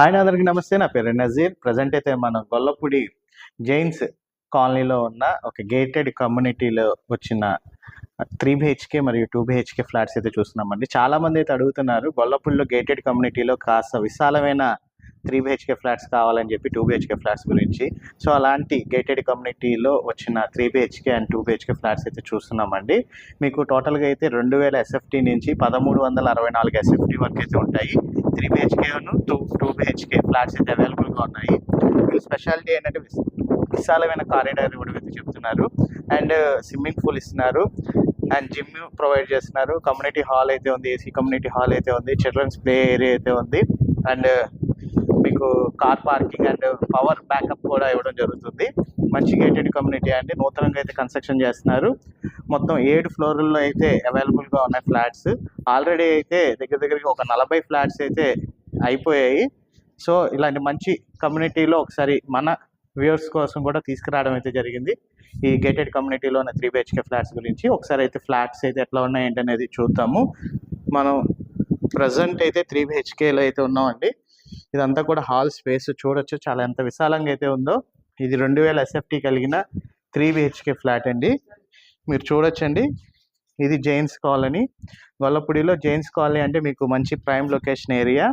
Hi అందరికి నమస్తే. నా పేరు నజీర్. ప్రజెంట్ అయితే మన గొల్లపూడి జైన్స్ కాలనీలో ఉన్న ఒక గేటెడ్ కమ్యూనిటీలో వచ్చిన త్రీ బిహెచ్కే మరియు టూ బిహెచ్కే ఫ్లాట్స్ అయితే చూస్తున్నామండి. చాలా మంది అయితే అడుగుతున్నారు గొల్లపూడిలో గేటెడ్ కమ్యూనిటీలో కాస్త విశాలమైన త్రీ బిహెచ్కే ఫ్లాట్స్ కావాలని చెప్పి టూ బిహెచ్కే ఫ్లాట్స్ గురించి. సో అలాంటి గేటెడ్ కమ్యూనిటీలో వచ్చిన three BHK and two BHK flats అయితే చూస్తున్నామండి. మీకు టోటల్గా అయితే రెండు వేల ఎస్ఎఫ్టీ నుంచి పదమూడు వందల అరవై నాలుగు ఎస్ఎఫ్టీ వరకు అయితే ఉంటాయి. త్రీ బిహెచ్కేను టూ టూ బిహెచ్కే ఫ్లాట్స్ అయితే అవైలబుల్గా ఉన్నాయి. వీళ్ళ స్పెషాలిటీ ఏంటంటే విశాలమైన కారిడార్ ఇవ్వడం అయితే చెప్తున్నారు. అండ్ స్విమ్మింగ్ పూల్ ఇస్తున్నారు. అండ్ జిమ్ ప్రొవైడ్ చేస్తున్నారు. కమ్యూనిటీ హాల్ అయితే ఉంది ఏసీ కమ్యూనిటీ హాల్ అయితే ఉంది చిల్డ్రన్స్ ప్లే ఏరియా అయితే ఉంది. అండ్ మీకు car parking and power backup కూడా ఇవ్వడం జరుగుతుంది. మంచి గేటెడ్ కమ్యూనిటీ అండి. నూతనంగా అయితే కన్స్ట్రక్షన్ చేస్తున్నారు. మొత్తం ఏడు ఫ్లోర్లలో అయితే అవైలబుల్గా ఉన్నాయి ఫ్లాట్స్ ఆల్రెడీ అయితే దగ్గర దగ్గరికి ఒక నలభై ఫ్లాట్స్ అయితే అయిపోయాయి. సో ఇలాంటి మంచి కమ్యూనిటీలో ఒకసారి మన వ్యూవర్స్ కోసం కూడా తీసుకురావడం అయితే జరిగింది. ఈ గేటెడ్ కమ్యూనిటీలో ఉన్న త్రీ బిహెచ్కే ఫ్లాట్స్ గురించి ఒకసారి అయితే ఫ్లాట్స్ అయితే ఎట్లా ఉన్నాయి ఏంటనేది చూద్దాము. మనం ప్రజెంట్ అయితే త్రీ బిహెచ్కేలో అయితే ఉన్నామండి. ఇదంతా కూడా హాల్ స్పేస్ చూడొచ్చు. చాలా ఎంత విశాలంగా అయితే ఉందో. ఇది రెండు వేల ఎస్ఎఫ్టీ కలిగిన త్రీ బిహెచ్కే ఫ్లాట్ అండి. మీరు చూడొచ్చండి. ఇది జైన్స్ కాలనీ. గొల్లపూడిలో జైన్స్ కాలనీ అంటే మీకు మంచి ప్రైమ్ లొకేషన్ ఏరియా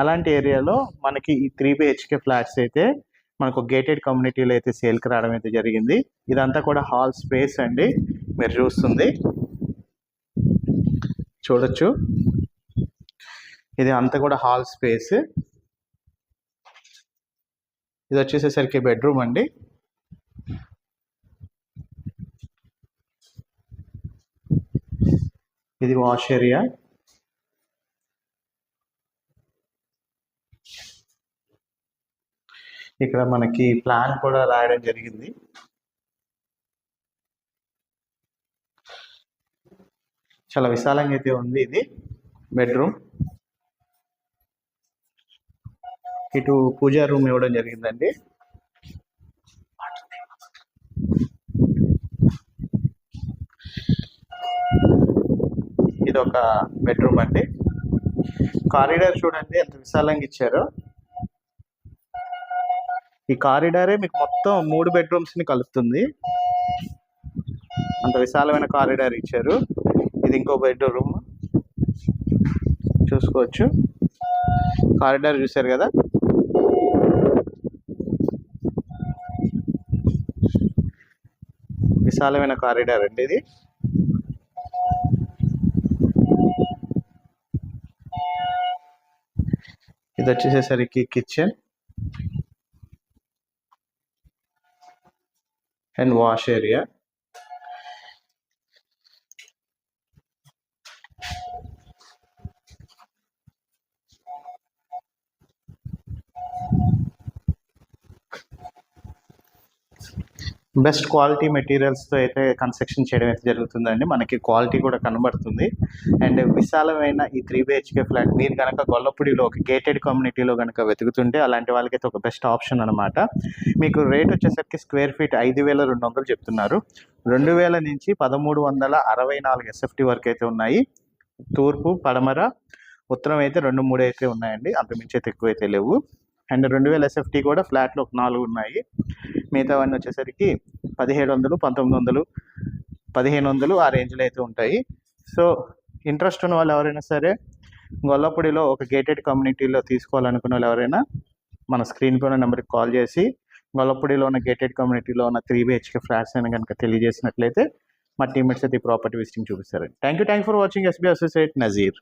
అలాంటి ఏరియాలో మనకి ఈ త్రీ బిహెచ్కే ఫ్లాట్స్ అయితే మనకు గేటెడ్ కమ్యూనిటీలో అయితే సేల్కి రావడం అయితే జరిగింది. ఇదంతా కూడా హాల్ స్పేస్ అండి. మీరు చూస్తుంది. చూడొచ్చు. ఇది అంతా కూడా హాల్ స్పేస్ ఇది వచ్చేసేసరికి బెడ్రూమ్ అండి. ఇది వాష్ ఏరియా. ఇక్కడ మనకి ప్లాన్ కూడా రాయడం జరిగింది. చాలా విశాలంగా అయితే ఉంది ఇది బెడ్రూమ్. ఇటు పూజా రూమ్ ఇవ్వడం జరిగిందండి. ఇది ఒక బెడ్రూమ్ అండి. కారిడార్ చూడండి ఎంత విశాలంగా ఇచ్చారు. ఈ కారిడారే మీకు మొత్తం మూడు బెడ్రూమ్స్ని కలుపుతుంది. అంత విశాలమైన కారిడార్ ఇచ్చారు. ఇది ఇంకో బెడ్రూమ్. చూసుకోవచ్చు. కారిడార్ చూశారు కదా? విశాలమైన కారిడార్ అండి ఇది. ఇది వచ్చేసేసరికి kitchen and wash area best quality మెటీరియల్స్తో అయితే కన్స్ట్రక్షన్ చేయడం అయితే జరుగుతుందండి. మనకి క్వాలిటీ కూడా కనబడుతుంది. అండ్ విశాలమైన ఈ త్రీ బిహెచ్కే ఫ్లాట్ మీరు కనుక గొల్లపూడిలో ఒక గేటెడ్ కమ్యూనిటీలో కనుక వెతుకుతుంటే అలాంటి వాళ్ళకైతే ఒక బెస్ట్ ఆప్షన్ అనమాట మీకు రేట్ వచ్చేసరికి స్క్వేర్ ఫీట్ ఐదు వేల రెండు వందలు చెప్తున్నారు. రెండు వేల నుంచి పదమూడు వందల అరవై నాలుగు ఎస్ఎఫ్టీ వరకు అయితే ఉన్నాయి. తూర్పు పడమర ఉత్తరం అయితే రెండు మూడు అయితే ఉన్నాయండి. అంతకుమించి అయితే ఎక్కువ అయితే లేవు. అండ్ రెండు వేల ఎస్ఎఫ్టీ కూడా ఫ్లాట్లు ఒక నాలుగు ఉన్నాయి. మిగతావన్నీ వచ్చేసరికి పదిహేడు వందలు పంతొమ్మిది వందలు పదిహేను వందలు ఆ రేంజ్లో అయితే ఉంటాయి. సో ఇంట్రెస్ట్ ఉన్న వాళ్ళు ఎవరైనా సరే గొల్లపూడిలో ఒక గేటెడ్ కమ్యూనిటీలో తీసుకోవాలనుకున్న వాళ్ళు ఎవరైనా మన స్క్రీన్ పైన నెంబర్కి కాల్ చేసి గొల్లపూడిలో ఉన్న గేటెడ్ కమ్యూనిటీలో ఉన్న త్రీ బిహెచ్కే ఫ్లాట్స్ అని కనుక తెలియజేసినట్లయితే మా టీమ్మేట్స్ అయితే ఈ ప్రాపర్టీ విజిటింగ్ చూపిస్తారు thank you thank for watching SB associate Nazeer